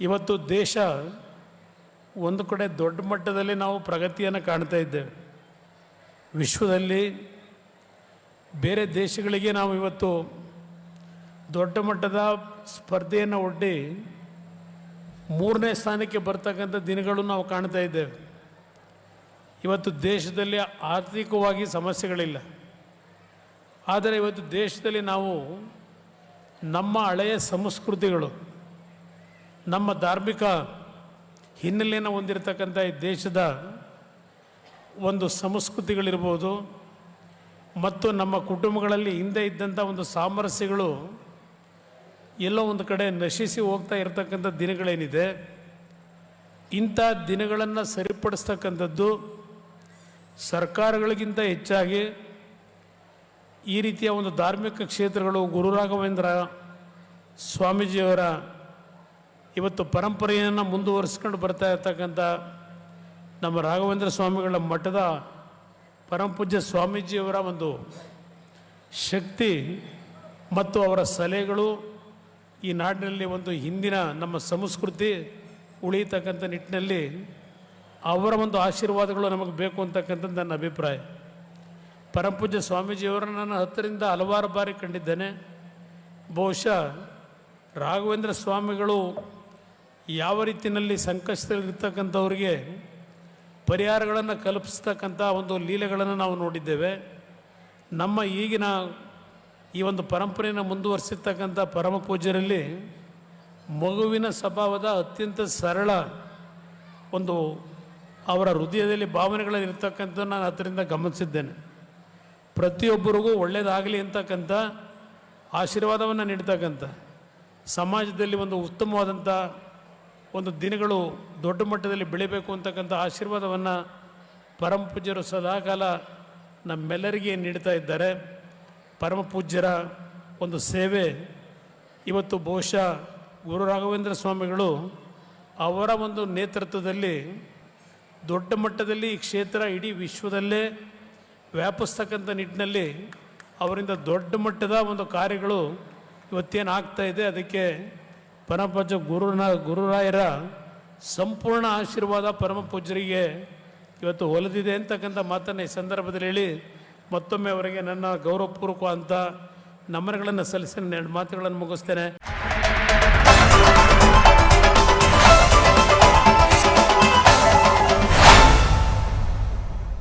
ಇವತ್ತು ದೇಶ ಒಂದು ಕಡೆ ದೊಡ್ಡ ಮಟ್ಟದಲ್ಲಿ ನಾವು ಪ್ರಗತಿಯನ್ನು ಕಾಣ್ತಾ ಇದ್ದೇವೆ. ವಿಶ್ವದಲ್ಲಿ ಬೇರೆ ದೇಶಗಳಿಗೆ ನಾವು ಇವತ್ತು ದೊಡ್ಡ ಮಟ್ಟದ ಸ್ಪರ್ಧೆಯನ್ನು ಒಡ್ಡಿ ಮೂರನೇ ಸ್ಥಾನಕ್ಕೆ ಬರ್ತಕ್ಕಂಥ ದಿನಗಳು ನಾವು ಕಾಣ್ತಾ ಇದ್ದೇವೆ. ಇವತ್ತು ದೇಶದಲ್ಲಿ ಆರ್ಥಿಕವಾಗಿ ಸಮಸ್ಯೆಗಳಿಲ್ಲ. ಆದರೆ ಇವತ್ತು ದೇಶದಲ್ಲಿ ನಾವು ನಮ್ಮ ಹಳೆಯ ಸಂಸ್ಕೃತಿಗಳು ನಮ್ಮ ಧಾರ್ಮಿಕ ಹಿನ್ನೆಲೆಯನ್ನು ಹೊಂದಿರತಕ್ಕಂಥ ಈ ದೇಶದ ಒಂದು ಸಂಸ್ಕೃತಿಗಳಿರ್ಬೋದು ಮತ್ತು ನಮ್ಮ ಕುಟುಂಬಗಳಲ್ಲಿ ಹಿಂದೆ ಇದ್ದಂಥ ಒಂದು ಸಾಮರಸ್ಯಗಳು ಎಲ್ಲೋ ಒಂದು ಕಡೆ ನಶಿಸಿ ಹೋಗ್ತಾ ಇರತಕ್ಕಂಥ ದಿನಗಳೇನಿದೆ, ಇಂಥ ದಿನಗಳನ್ನು ಸರಿಪಡಿಸ್ತಕ್ಕಂಥದ್ದು ಸರ್ಕಾರಗಳಿಗಿಂತ ಹೆಚ್ಚಾಗಿ ಈ ರೀತಿಯ ಒಂದು ಧಾರ್ಮಿಕ ಕ್ಷೇತ್ರಗಳು ಗುರು ರಾಘವೇಂದ್ರ ಸ್ವಾಮೀಜಿಯವರ ಇವತ್ತು ಪರಂಪರೆಯನ್ನು ಮುಂದುವರಿಸ್ಕೊಂಡು ಬರ್ತಾ ಇರ್ತಕ್ಕಂಥ ನಮ್ಮ ರಾಘವೇಂದ್ರ ಸ್ವಾಮಿಗಳ ಮಠದ ಪರಮಪೂಜ್ಯ ಸ್ವಾಮೀಜಿಯವರ ಒಂದು ಶಕ್ತಿ ಮತ್ತು ಅವರ ಸಲಹೆಗಳು ಈ ನಾಡಿನಲ್ಲಿ ಒಂದು ಹಿಂದಿನ ನಮ್ಮ ಸಂಸ್ಕೃತಿ ಉಳಿಯತಕ್ಕಂಥ ನಿಟ್ಟಿನಲ್ಲಿ ಅವರ ಒಂದು ಆಶೀರ್ವಾದಗಳು ನಮಗೆ ಬೇಕು ಅಂತಕ್ಕಂಥದ್ದು ನನ್ನ ಅಭಿಪ್ರಾಯ. ಪರಮಪೂಜ್ಯ ಸ್ವಾಮೀಜಿಯವರನ್ನು ನಾನು ಹತ್ತರಿಂದ ಹಲವಾರು ಬಾರಿ ಕಂಡಿದ್ದೇನೆ. ಬಹುಶಃ ರಾಘವೇಂದ್ರ ಸ್ವಾಮಿಗಳು ಯಾವ ರೀತಿಯಲ್ಲಿ ಸಂಕಷ್ಟದಲ್ಲಿರ್ತಕ್ಕಂಥವ್ರಿಗೆ ಪರಿಹಾರಗಳನ್ನು ಕಲ್ಪಿಸ್ತಕ್ಕಂಥ ಒಂದು ಲೀಲೆಗಳನ್ನು ನಾವು ನೋಡಿದ್ದೇವೆ. ನಮ್ಮ ಈಗಿನ ಈ ಒಂದು ಪರಂಪರೆಯನ್ನು ಮುಂದುವರಿಸಿರ್ತಕ್ಕಂಥ ಪರಮ ಪೂಜ್ಯರಲ್ಲಿ ಮಗುವಿನ ಸ್ವಭಾವದ ಅತ್ಯಂತ ಸರಳ ಒಂದು ಅವರ ಹೃದಯದಲ್ಲಿ ಭಾವನೆಗಳಿರ್ತಕ್ಕಂಥ ನಾನು ಅದರಿಂದ ಗಮನಿಸಿದ್ದೇನೆ. ಪ್ರತಿಯೊಬ್ಬರಿಗೂ ಒಳ್ಳೆಯದಾಗಲಿ ಅಂತಕ್ಕಂಥ ಆಶೀರ್ವಾದವನ್ನು ನೀಡ್ತಕ್ಕಂಥ ಸಮಾಜದಲ್ಲಿ ಒಂದು ಉತ್ತಮವಾದಂಥ ಒಂದು ದಿನಗಳು ದೊಡ್ಡ ಮಟ್ಟದಲ್ಲಿ ಬೆಳಿಬೇಕು ಅಂತಕ್ಕಂಥ ಆಶೀರ್ವಾದವನ್ನು ಪರಮ ಪೂಜ್ಯರು ಸದಾಕಾಲ ನಮ್ಮೆಲ್ಲರಿಗೆ ನೀಡ್ತಾ ಇದ್ದಾರೆ. ಪರಮ ಪೂಜ್ಯರ ಒಂದು ಸೇವೆ ಇವತ್ತು ಬಹುಶಃ ಗುರು ರಾಘವೇಂದ್ರ ಸ್ವಾಮಿಗಳು ಅವರ ಒಂದು ನೇತೃತ್ವದಲ್ಲಿ ದೊಡ್ಡ ಮಟ್ಟದಲ್ಲಿ ಈ ಕ್ಷೇತ್ರ ಇಡೀ ವಿಶ್ವದಲ್ಲೇ ವ್ಯಾಪಿಸ್ತಕ್ಕಂಥ ನಿಟ್ಟಿನಲ್ಲಿ ಅವರಿಂದ ದೊಡ್ಡ ಮಟ್ಟದ ಒಂದು ಕಾರ್ಯಗಳು ಇವತ್ತೇನು ಇದೆ ಅದಕ್ಕೆ ಪರಮಪೂಜ್ಯ ಗುರುನ ಗುರುರಾಯರ ಸಂಪೂರ್ಣ ಆಶೀರ್ವಾದ ಪರಮ ಪೂಜ್ಯರಿಗೆ ಇವತ್ತು ಒಲಿದಿದೆ ಅಂತಕ್ಕಂಥ ಮಾತನ್ನು ಈ ಸಂದರ್ಭದಲ್ಲಿ ಹೇಳಿ ಮತ್ತೊಮ್ಮೆ ಅವರಿಗೆ ನನ್ನ ಗೌರವಪೂರ್ವಕ ಅಂತ ನಮನಗಳನ್ನು ಸಲ್ಲಿಸಿ ಎರಡು ಮಾತುಗಳನ್ನು ಮುಗಿಸ್ತೇನೆ.